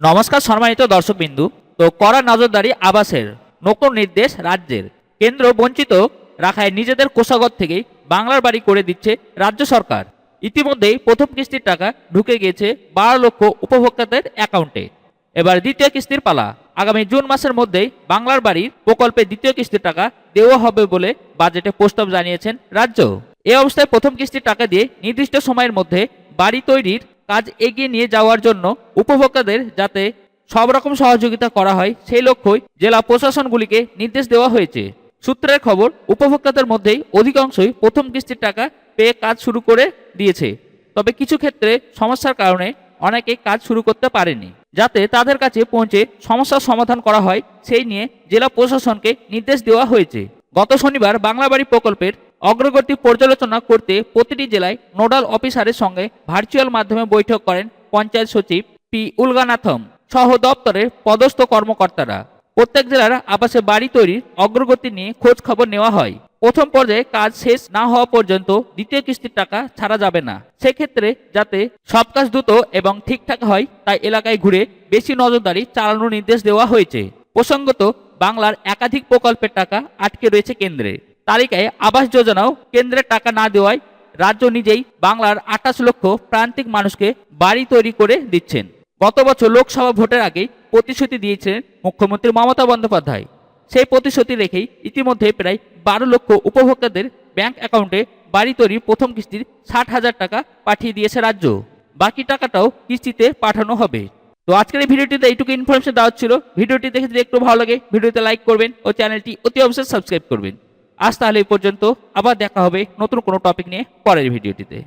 নমস্কার সম্মানিত দর্শকবিন্দু, তো কড়া নজরদারি আবাসের নতুন নির্দেশ রাজ্যের। কেন্দ্র বঞ্চিত রাখায় নিজেদের কোষাগর থেকেই বাংলার বাড়ি করে দিচ্ছে রাজ্য সরকার। ইতিমধ্যেই প্রথম কিস্তির টাকা ঢুকে গিয়েছে বারো লক্ষ উপভোক্তাদের অ্যাকাউন্টে। এবার দ্বিতীয় কিস্তির পালা। আগামী জুন মাসের মধ্যেই বাংলার বাড়ির প্রকল্পে দ্বিতীয় কিস্তির টাকা দেওয়া হবে বলে বাজেটে প্রস্তাব জানিয়েছেন রাজ্য। এ অবস্থায় প্রথম কিস্তির টাকা দিয়ে নির্দিষ্ট সময়ের মধ্যে বাড়ি তৈরির কাজ এগিয়ে নিয়ে যাওয়ার জন্য উপভোক্তাদের যাতে সব রকম সহযোগিতা করা হয়, সেই লক্ষ্যই জেলা প্রশাসনগুলিকে নির্দেশ দেওয়া হয়েছে। সূত্রের খবর, উপভোক্তাদের মধ্যেই অধিকাংশই প্রথম কিস্তির টাকা পেয়ে কাজ শুরু করে দিয়েছে। তবে কিছু ক্ষেত্রে সমস্যার কারণে অনেকে কাজ শুরু করতে পারেনি। যাতে তাদের কাছে পৌঁছে সমস্যার সমাধান করা হয়, সেই নিয়ে জেলা প্রশাসনকে নির্দেশ দেওয়া হয়েছে। গত শনিবার বাংলা বাড়ি প্রকল্পের অগ্রগতি পর্যালোচনা করতে প্রতিটি জেলায় নোডাল অফিসারের সঙ্গে ভার্চুয়াল মাধ্যমে বৈঠক করেন পঞ্চায়েত সচিব পি উলগানাথম। সহ দপ্তরের পদস্থ কর্মকর্তারা। প্রত্যেক জেলার আবাসে বাড়ি তৈরির অগ্রগতি নিয়ে খোঁজ খবর নেওয়া হয়। প্রথম পর্যায়ে কাজ শেষ না হওয়া পর্যন্ত দ্বিতীয় কিস্তির টাকা ছাড়া যাবে না। সেক্ষেত্রে যাতে সব কাজ দ্রুত এবং ঠিকঠাক হয়, তাই এলাকায় ঘুরে বেশি নজরদারি চালানোর নির্দেশ দেওয়া হয়েছে। প্রসঙ্গত, বাংলার একাধিক প্রকল্পের টাকা আটকে রয়েছে কেন্দ্রে। তালিকায় আবাস যোজনাও কেন্দ্রের টাকা না দেওয়ায় রাজ্য নিজেই বাংলার আঠাশ লক্ষ প্রান্তিক মানুষকে বাড়ি তৈরি করে দিচ্ছেন। গত বছর লোকসভা ভোটের আগেই প্রতিশ্রুতি দিয়েছিলেন মুখ্যমন্ত্রী মমতা বন্দ্যোপাধ্যায়। সেই প্রতিশ্রুতি রেখেই ইতিমধ্যে প্রায় বারো লক্ষ উপভোক্তাদের ব্যাংক অ্যাকাউন্টে বাড়ি তৈরির প্রথম কিস্তির ষাট হাজার টাকা পাঠিয়ে দিয়েছে রাজ্য। বাকি টাকাটাও কিস্তিতে পাঠানো হবে। তো আজকের এই ভিডিওটিতে এইটুকু ইনফরমেশন দেওয়া ছিল ভিডিওটি দেখে যদি একটু ভালো লাগে, ভিডিওতে লাইক করবেন ও চ্যানেলটি অতি অবশ্যই সাবস্ক্রাইব করবেন। আজ তাহলে এই পর্যন্ত আবার দেখা হবে নতুন কোনো টপিক নিয়ে পরের ভিডিওটিতে।